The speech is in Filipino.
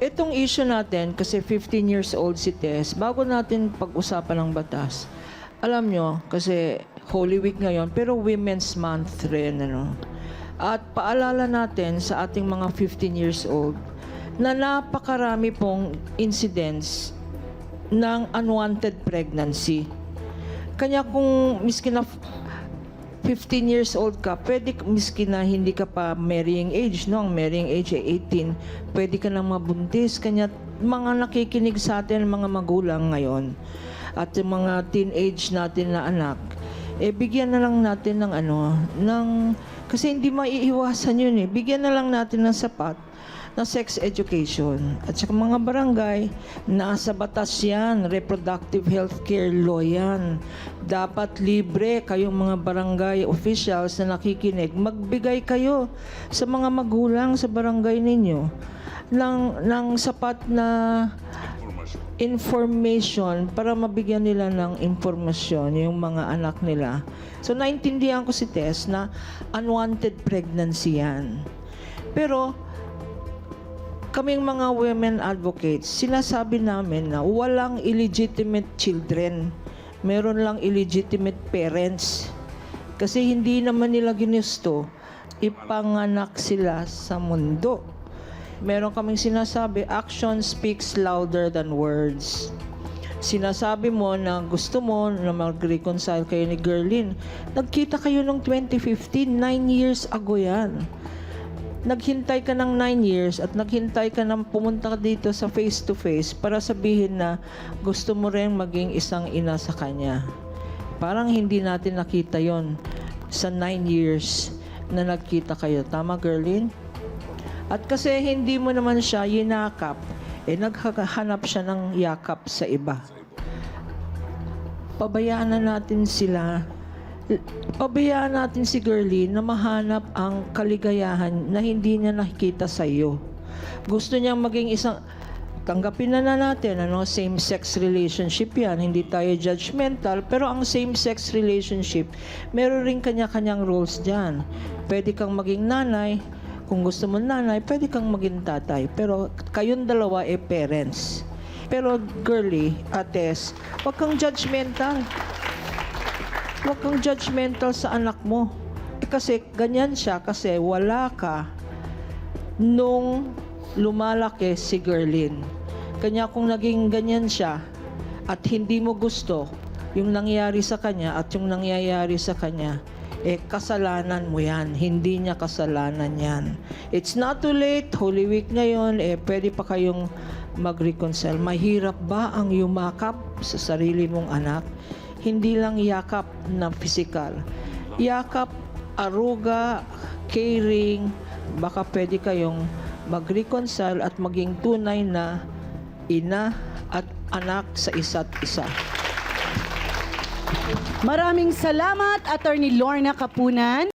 itong issue natin, kasi 15 years old si Tess, bago natin pag-usapan ng batas, alam nyo, kasi Holy Week ngayon, pero Women's Month rin, ano. At paalala natin sa ating mga 15 years old, na napakarami pong incidents ng unwanted pregnancy. Kanya kung miski na 15 years old ka, pwede miski na hindi ka pa marrying age, no? Ang marrying age ay 18, pwede ka nang mabuntis. Kanya mga nakikinig sa atin, mga magulang ngayon, at yung mga teenage natin na anak, eh bigyan na lang natin ng ano, ng, kasi hindi maiiwasan yun eh. Bigyan na lang natin ng sapat na sex education. At saka mga barangay, nasa batas yan, reproductive health care law yan. Dapat libre kayong mga barangay officials na nakikinig, magbigay kayo sa mga magulang sa barangay ninyo ng, ng sapat na information para mabigyan nila ng informasyon yung mga anak nila. So, naintindihan ko si Tess na unwanted pregnancy yan. Pero, kaming mga women advocates, sinasabi namin na walang illegitimate children. Meron lang illegitimate parents. Kasi hindi naman nila ginusto ipanganak sila sa mundo. Meron kaming sinasabi, action speaks louder than words. Sinasabi mo na gusto mo na mag-reconcile kayo ni Gerlin. Nagkita kayo noong 2015, nine years ago yan naghintay ka ng 9 years at naghintay ka ng pumunta ka dito sa face-to-face para sabihin na gusto mo rin maging isang ina sa kanya. Parang hindi natin nakita yon sa 9 years na nagkita kayo. Tama, Gerlin? At kasi hindi mo naman siya yinakap, eh naghahanap siya ng yakap sa iba. Pabayaan na natin sila pabayaan natin si Girlie na mahanap ang kaligayahan na hindi niya nakikita sa iyo. Gusto niyang maging isang tanggapin na, na natin ano same-sex relationship yan. Hindi tayo judgmental pero ang same-sex relationship meron rin kanya-kanyang rules diyan pwede kang maging nanay. Kung gusto mo nanay pwede kang maging tatay. Pero kayong dalawa eh parents. Pero girly ates wag kang judgmental Huwag kang judgmental sa anak mo. Eh, kasi ganyan siya kasi wala ka nung lumalaki si Gerlin. Kanya kung naging ganyan siya at hindi mo gusto yung nangyari sa kanya at yung nangyayari sa kanya, eh kasalanan mo yan. Hindi niya kasalanan yan. It's not too late. Holy Week ngayon, eh pwede pa kayong mag-reconcile. Mahirap ba ang yumakap sa sarili mong anak? Hindi lang yakap na physical. Yakap, aruga, caring, baka pwede kayong mag-reconcile at maging tunay na ina at anak sa isa't isa. Maraming salamat, Attorney Lorna Kapunan.